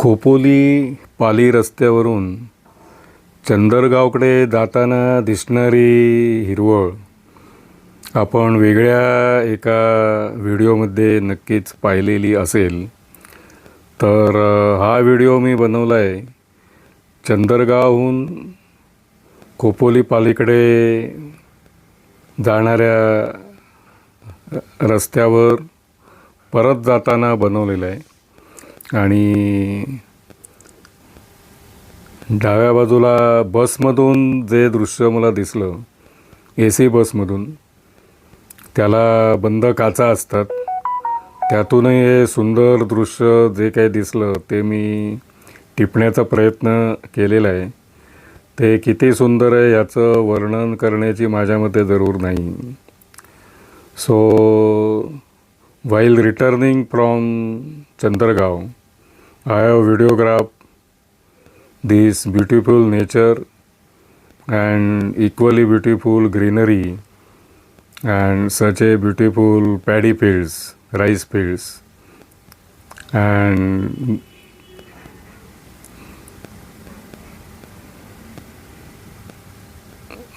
खोपोली पाली रस्त्यावरून चंदरगावकडे जाताना दिसणारी हिरवळ. आपण वेगळ्या एका व्हिडिओमध्ये नक्कीच पाहिलेली असेल. तर हा व्हिडिओ मी बनवला आहे चंदरगावहून खोपोली पालीकडे जाणाऱ्या रस्त्यावर परत जाताना बनवलेला आहे. आणि डाव्या बाजूला बसमधून जे दृश्य मला दिसलं ए सी बसमधून त्याला बंद काचा असतात. त्यातूनही हे सुंदर दृश्य जे काही दिसलं ते मी टिपण्याचा प्रयत्न केलेला आहे. ते किती सुंदर आहे याचं वर्णन करण्याची माझ्यामध्ये जरूर नाही. So while returning from Chandragaon I have videographed this beautiful nature and equally beautiful greenery and such a beautiful paddy fields, rice fields, and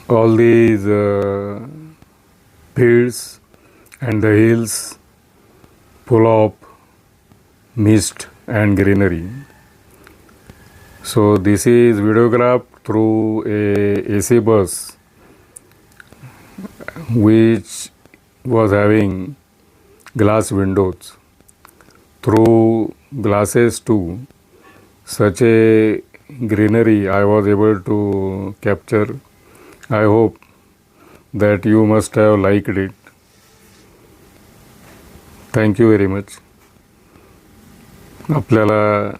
all these uh, fields and the hills full of mist and greenery. So this is videographed through a AC bus which was having glass windows. Through glasses too, such a greenery I was able to capture. I hope that you must have liked it. Thank you very much. आपल्याला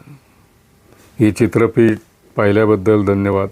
ही चित्रपट पाहिल्याबद्दल धन्यवाद.